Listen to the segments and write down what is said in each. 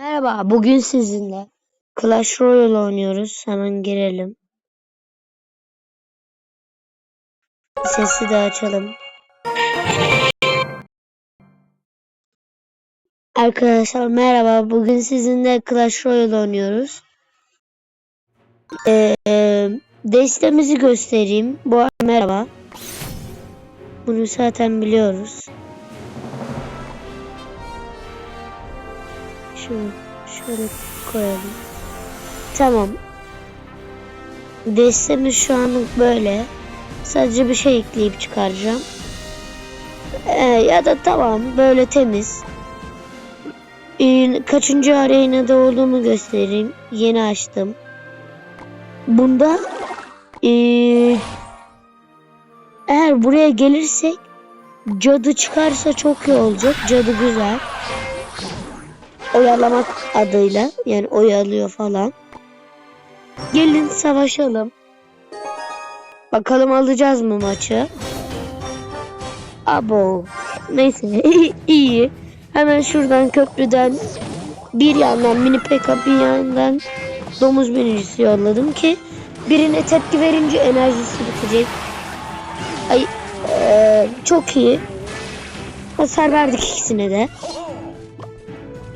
Merhaba, bugün sizinle Clash Royale oynuyoruz. Hemen girelim. Sesi de açalım. Arkadaşlar merhaba, bugün sizinle Clash Royale oynuyoruz. Ee, destemizi göstereyim. Bu arada merhaba. Bunu zaten biliyoruz. Şunu şöyle koyalım. Tamam. Destemiz şu anlık böyle. Sadece bir şey ekleyip çıkaracağım. Ee, ya da tamam böyle temiz. Ee, kaçıncı arenada olduğumu göstereyim. Yeni açtım. Bunda ee, eğer buraya gelirsek cadı çıkarsa çok iyi olacak. Cadı güzel oyalamak adıyla yani oyalıyor falan. Gelin savaşalım. Bakalım alacağız mı maçı? Abo. Neyse iyi. Hemen şuradan köprüden bir yandan mini peka bir yandan domuz binicisi yolladım ki birine tepki verince enerjisi bitecek. Ay eee, çok iyi. Hasar verdik ikisine de.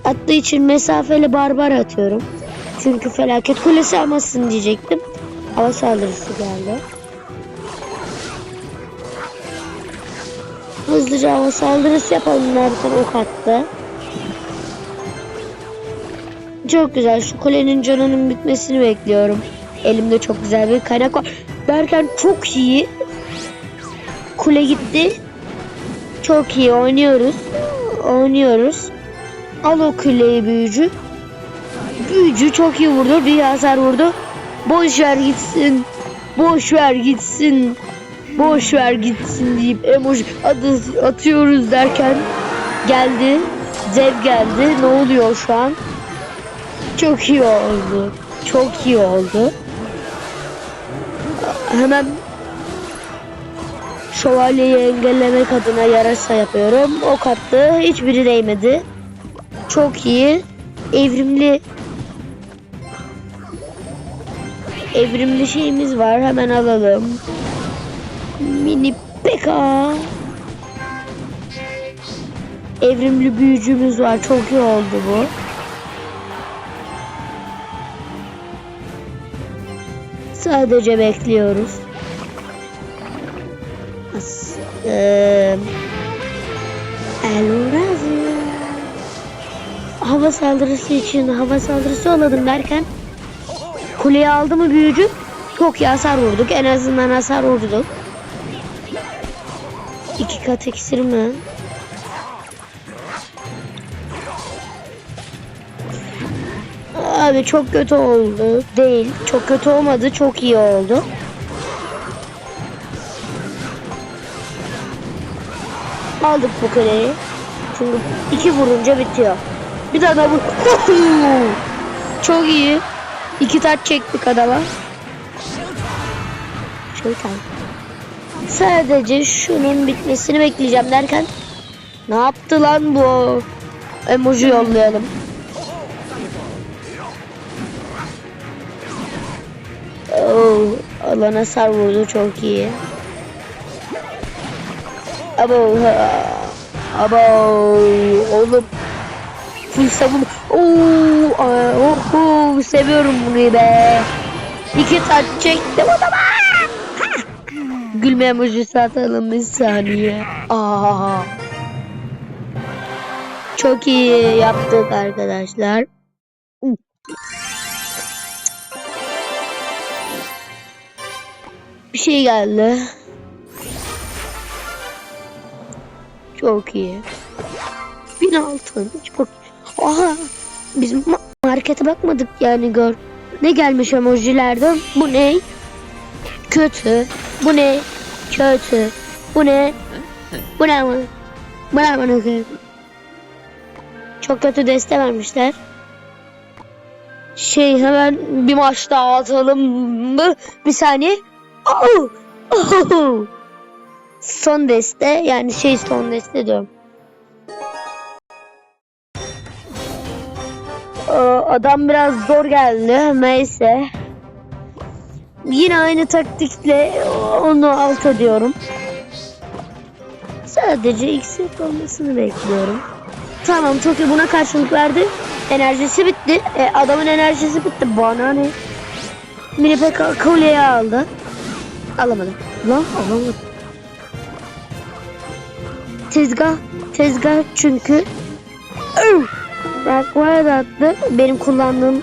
Attığı için mesafeli barbar atıyorum. Çünkü felaket kulesi almasın diyecektim. Hava saldırısı geldi. Hızlıca hava saldırısı yapalım derken ok attı. Çok güzel. Şu kulenin canının bitmesini bekliyorum. Elimde çok güzel bir kaynak var. Derken çok iyi. Kule gitti. Çok iyi oynuyoruz. Oynuyoruz. Al o küleyi büyücü. Büyücü çok iyi vurdu. Bir hasar vurdu. Boş ver gitsin. Boş ver gitsin. Boş ver gitsin deyip emoji atıyoruz derken geldi. Dev geldi. Ne oluyor şu an? Çok iyi oldu. Çok iyi oldu. Hemen şövalyeyi engellemek adına yarasa yapıyorum. Ok attı. Hiçbiri değmedi. Çok iyi. Evrimli evrimli şeyimiz var. Hemen alalım. Mini peka. Evrimli büyücümüz var. Çok iyi oldu bu. Sadece bekliyoruz. As eee Elrazio hava saldırısı için hava saldırısı alalım derken kuleyi aldı mı büyücü? Çok iyi hasar vurduk. En azından hasar vurduk. İki kat iksir mi? Abi çok kötü oldu. Değil. Çok kötü olmadı. Çok iyi oldu. Aldık bu kuleyi. Çünkü iki vurunca bitiyor. Bir tane daha vur. Çok iyi. İki taç çektik adama. Şeytan. Sadece şunun bitmesini bekleyeceğim derken ne yaptı lan bu? Emoji yollayalım. Oh, alana sar vurdu çok iyi. Abo, abo, oğlum full savun. Oo, aa, oh, seviyorum bunu be. İki taç çektim adama. Gülme emojisi atalım bir saniye. Aa. Çok iyi yaptık arkadaşlar. Bir şey geldi. Çok iyi. Bin altın. Çok Aha biz ma- markete bakmadık yani gör. Ne gelmiş emojilerden? Bu ne? Kötü. Bu ne? Kötü. Bu ne? Bu ne bu? Bu ne koyayım? Çok kötü deste vermişler. Şey hemen bir maç daha atalım mı? Bir saniye. Oh! Oh! Son deste yani şey son deste diyorum. Adam biraz zor geldi. Neyse. Yine aynı taktikle onu alt ediyorum. Sadece iksir olmasını bekliyorum. Tamam çok iyi buna karşılık verdi. Enerjisi bitti. E, adamın enerjisi bitti. Bana ne? Mini Pekka kolyeyi aldı. Alamadım. Lan alamadım. Tezgah. Tezgah çünkü. Üf! Arada attı. Benim kullandığım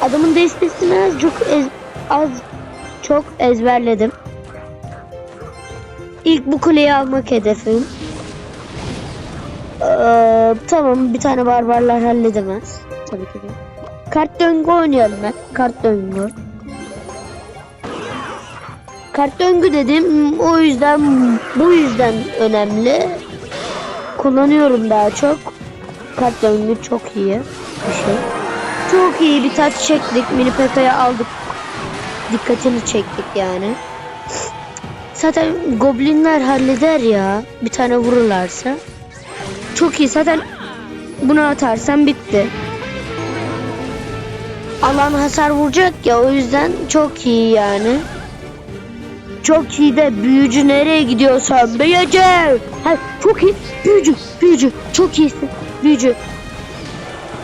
adamın destesini az çok ez, az çok ezberledim. İlk bu kuleyi almak hedefim. Ee, tamam bir tane barbarlar halledemez. Tabii ki de. Kart döngü oynayalım ben. Kart döngü. Kart döngü dedim. O yüzden bu yüzden önemli. Kullanıyorum daha çok. Kart döngü çok iyi bir şey. Çok iyi bir taç çektik. Mini Pekka'ya aldık. Dikkatini çektik yani. Zaten goblinler halleder ya. Bir tane vururlarsa. Çok iyi. Zaten bunu atarsan bitti. Alan hasar vuracak ya o yüzden çok iyi yani. Çok iyi de büyücü nereye gidiyorsan büyücü. Ha, çok iyi. Büyücü, büyücü. Çok iyisin. Büyücü.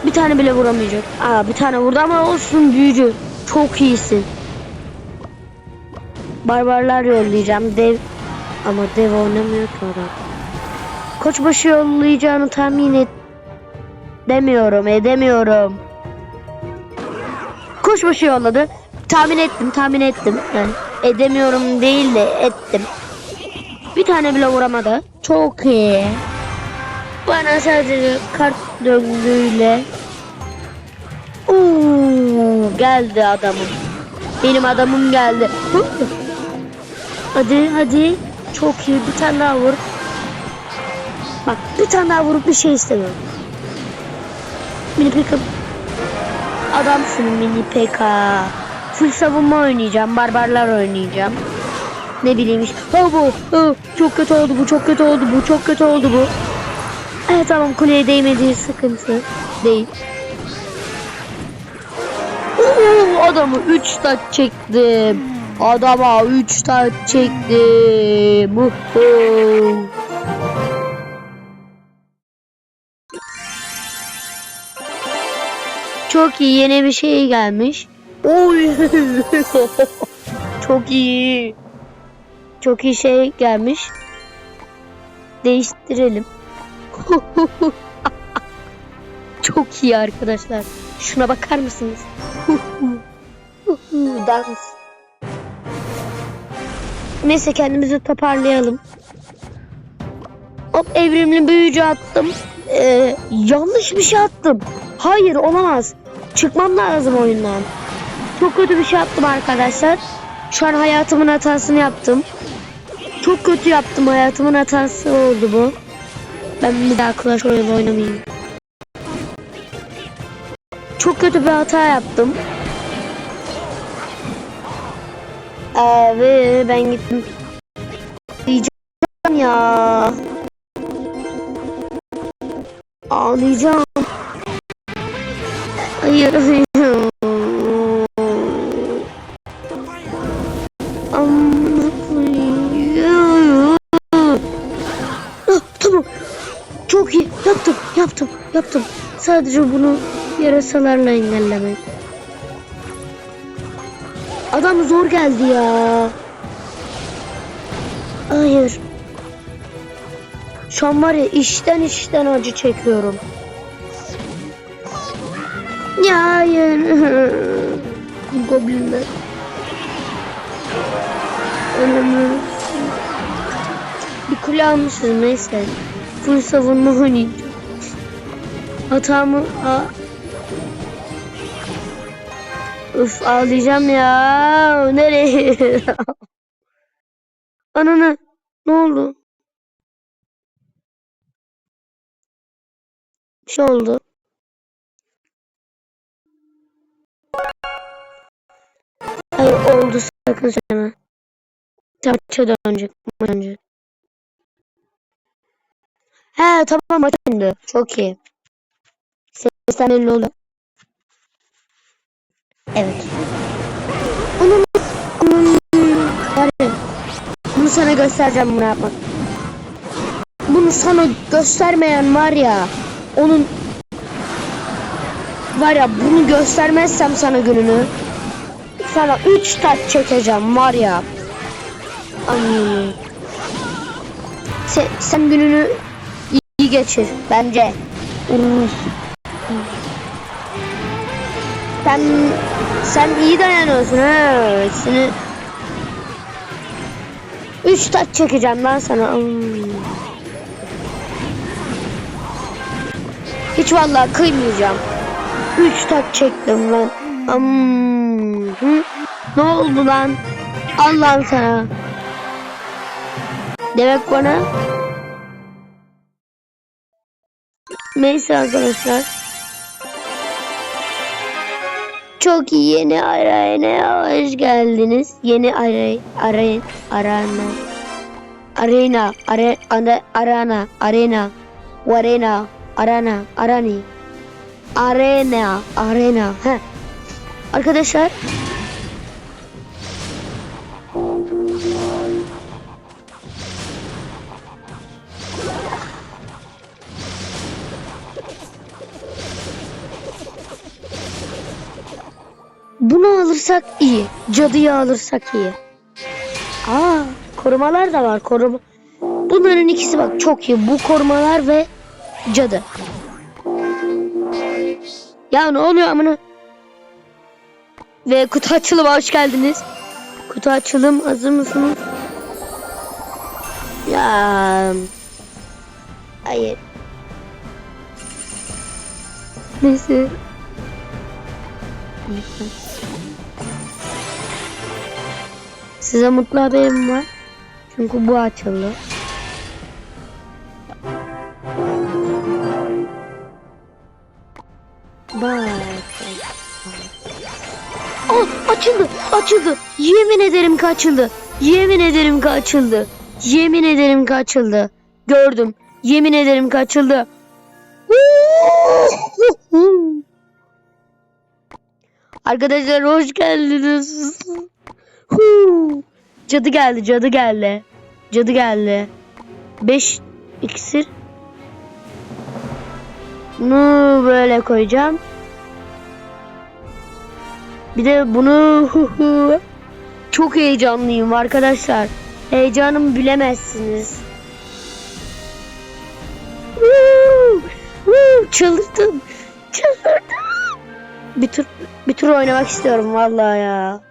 Bir tane bile vuramayacak. Aa bir tane vurdu ama olsun büyücü. Çok iyisin. Barbarlar yollayacağım. Dev ama dev oynamıyor ki adam. Koçbaşı yollayacağını tahmin et. Demiyorum, edemiyorum. Koçbaşı yolladı. Tahmin ettim, tahmin ettim. Yani edemiyorum değil de ettim. Bir tane bile vuramadı. Çok iyi. Bana sadece kart döngüyle Uuu geldi adamım. Benim adamım geldi. Hadi hadi. Çok iyi bir tane daha vur. Bak bir tane daha vurup bir şey istemiyorum. Mini Pekka. Adamsın Mini Pekka. Full savunma oynayacağım. Barbarlar oynayacağım. Ne bileyim işte. Ha bu. Ha, çok kötü oldu bu. Çok kötü oldu bu. Çok kötü oldu bu. Evet tamam kuleye değmediği sıkıntı değil. Oo, adamı 3 taç çektim. Adama 3 taç çektim. Uhu. Çok iyi yeni bir şey gelmiş. Oy. Çok iyi. Çok iyi şey gelmiş. Değiştirelim. Çok iyi arkadaşlar. Şuna bakar mısınız? Dans. Neyse kendimizi toparlayalım. Hop evrimli büyücü attım. Ee, yanlış bir şey attım. Hayır olamaz. Çıkmam lazım oyundan. Çok kötü bir şey yaptım arkadaşlar. Şu an hayatımın hatasını yaptım. Çok kötü yaptım. Hayatımın hatası oldu bu. Ben bir daha Clash Royale oynamayayım. Çok kötü bir hata yaptım. Aa, ve ben gittim. Ağlayacağım ya. Ağlayacağım. Hayır hayır. Yaptım. Sadece bunu yarasalarla engellemek. Adam zor geldi ya. Hayır. Şu an var ya işten işten acı çekiyorum. Ya hayır. Goblinler. Önümü. Bir kule almışız neyse. Full savunma oynayacağım. Hatamı... A Üf ağlayacağım ya. Nereye? Ananı. Ne oldu? Bir şey oldu. Hayır oldu sakın söyleme. Maça dönecek. Maça dönecek. He tamam maça döndü. Çok iyi. Ses göstermenin oldu. Evet. Onun, bunu sana göstereceğim bunu yapmak. Bunu sana göstermeyen var ya onun var ya bunu göstermezsem sana gününü sana 3 taç çekeceğim var ya. Ay. Sen, sen gününü iyi geçir bence. Uf. Sen sen iyi dayanıyorsun ha. Seni Üç taç çekeceğim ben sana. Hmm. Hiç vallahi kıymayacağım. Üç taç çektim lan. Hmm. Ne oldu lan? Allah'ım sana. Demek bana Neyse arkadaşlar. Çok iyi yeni arena hoş geldiniz. Yeni ara ara arana arena are, ana, arana arena arena arana arani arena arena Heh. Arkadaşlar alırsak iyi. Cadıyı alırsak iyi. Aa, korumalar da var. Koruma. Bunların ikisi bak çok iyi. Bu korumalar ve cadı. Ya ne oluyor amına? Ve kutu açılımı hoş geldiniz. Kutu açılım hazır mısınız? Ya hayır. Neyse. Size mutlu haberim var. Çünkü bu açıldı. Bak. Oh, açıldı, açıldı. Yemin ederim ki açıldı. Yemin ederim ki açıldı. Yemin ederim ki açıldı. Gördüm. Yemin ederim ki açıldı. Arkadaşlar hoş geldiniz. Huu. Cadı geldi, cadı geldi. Cadı geldi. 5 iksir. Bunu böyle koyacağım. Bir de bunu çok heyecanlıyım arkadaşlar. Heyecanımı bilemezsiniz. Çıldırdım. Çıldırdım. Bir tur bir tur oynamak istiyorum vallahi ya.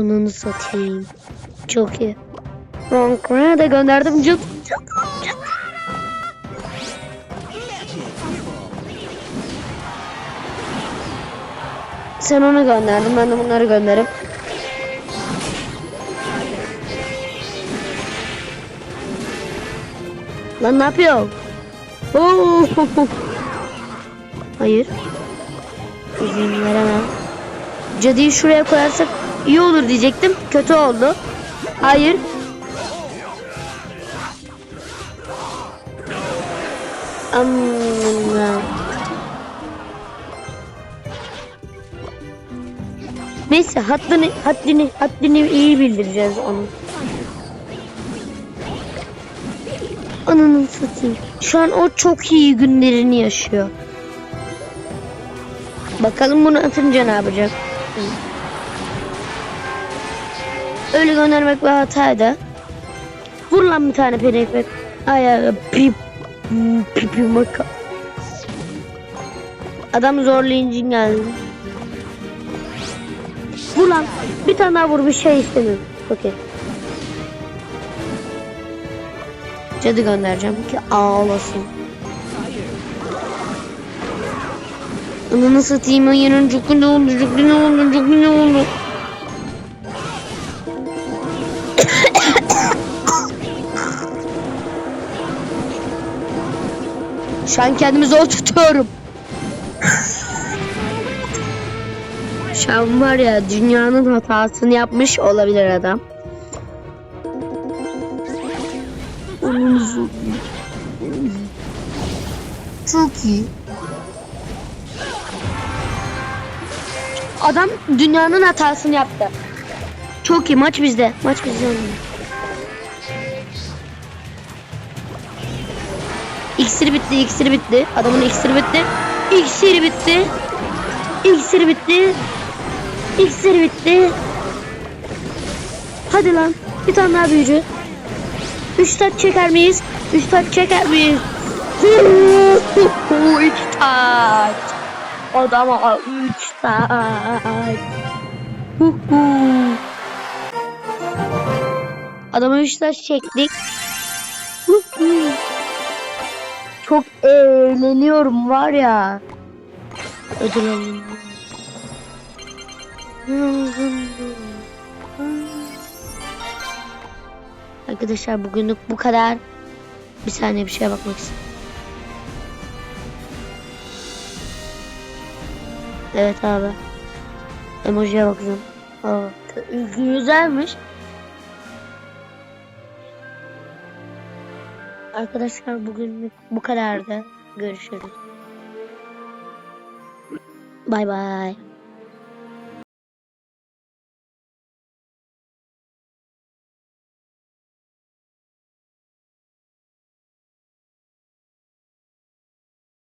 Onunu satayım. Çok iyi. Ronkra'ya da gönderdim. Cık, cık, cık. Sen onu gönderdin. Ben de bunları gönderim. Lan ne yapıyor? Oo. Hayır. İzin veremem. Cadıyı şuraya koyarsak iyi olur diyecektim. Kötü oldu. Hayır. Amma. Neyse haddini, haddini, haddini iyi bildireceğiz onu. Ananı satayım. Şu an o çok iyi günlerini yaşıyor. Bakalım bunu atınca ne yapacak? Öyle göndermek bir hataydı. Vur lan bir tane peri ekmek. Ay pip pipi maka. Adam zorlayınca geldi. Vur lan. Bir tane daha vur bir şey istemiyorum. Okey. Cadı göndereceğim ki ağlasın. Ananı satayım ayının çok ne oldu çok ne oldu çok ne oldu. Şu an kendimi zor tutuyorum. Şu an var ya dünyanın hatasını yapmış olabilir adam. Çok iyi. Adam dünyanın hatasını yaptı. Çok iyi maç bizde. Maç bizde. İksir bitti, iksir bitti. Adamın iksiri bitti. İksir bitti. İksir bitti. İksir bitti. Hadi lan. Bir tane daha büyücü. Üç taç çeker miyiz? Üç taç çeker miyiz? üç taç. Adama üç taç. Adama üç taç çektik. Çok eğleniyorum var ya. Ödül alayım. Arkadaşlar bugünlük bu kadar. Bir saniye bir şeye bakmak istiyorum. Evet abi. Emojiye bakacağım. Aa, güzelmiş. Arkadaşlar bugünlük bu kadardı. Görüşürüz. Bay bay.